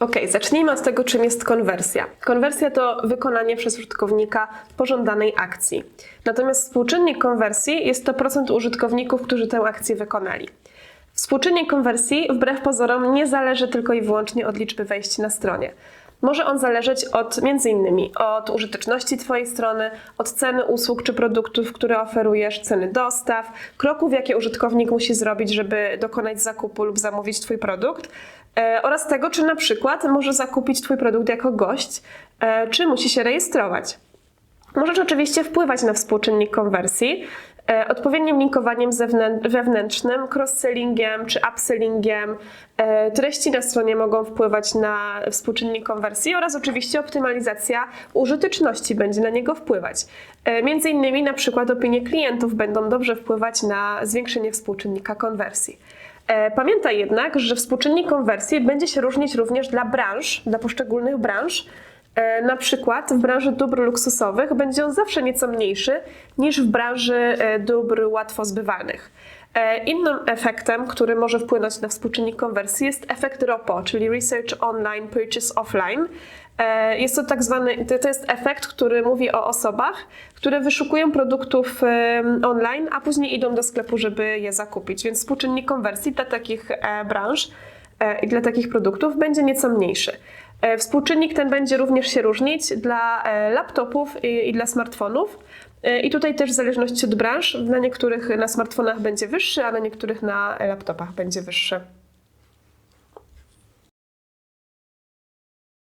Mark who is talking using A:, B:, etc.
A: Ok, zacznijmy od tego, czym jest konwersja. Konwersja to wykonanie przez użytkownika pożądanej akcji. Natomiast współczynnik konwersji jest to procent użytkowników, którzy tę akcję wykonali. Współczynnik konwersji, wbrew pozorom, nie zależy tylko i wyłącznie od liczby wejść na stronie. Może on zależeć od między innymi od użyteczności Twojej strony, od ceny usług czy produktów, które oferujesz, ceny dostaw, kroków, jakie użytkownik musi zrobić, żeby dokonać zakupu lub zamówić Twój produkt, e, oraz tego, czy na przykład może zakupić Twój produkt jako gość, e, czy musi się rejestrować. Możesz oczywiście wpływać na współczynnik konwersji odpowiednim linkowaniem wewnętrznym, cross-sellingiem czy upsellingiem. E, treści na stronie mogą wpływać na współczynnik konwersji oraz oczywiście optymalizacja użyteczności będzie na niego wpływać. E, między innymi na przykład opinie klientów będą dobrze wpływać na zwiększenie współczynnika konwersji. E, Pamiętaj jednak, że współczynnik konwersji będzie się różnić również dla branż, dla poszczególnych branż. E, Na przykład w branży dóbr luksusowych będzie on zawsze nieco mniejszy niż w branży e, dóbr łatwo zbywalnych. E, Innym efektem, który może wpłynąć na współczynnik konwersji jest efekt ROPO, czyli Research Online Purchase Offline. Jest to tak zwany, to jest efekt, który mówi o osobach, które wyszukują produktów online, a później idą do sklepu, żeby je zakupić. Więc współczynnik konwersji dla takich branż i dla takich produktów będzie nieco mniejszy. E, Współczynnik ten będzie również się różnić dla e, laptopów i, dla smartfonów. E, I tutaj też w zależności od branż, na niektórych na smartfonach będzie wyższy, a na niektórych na laptopach będzie wyższy.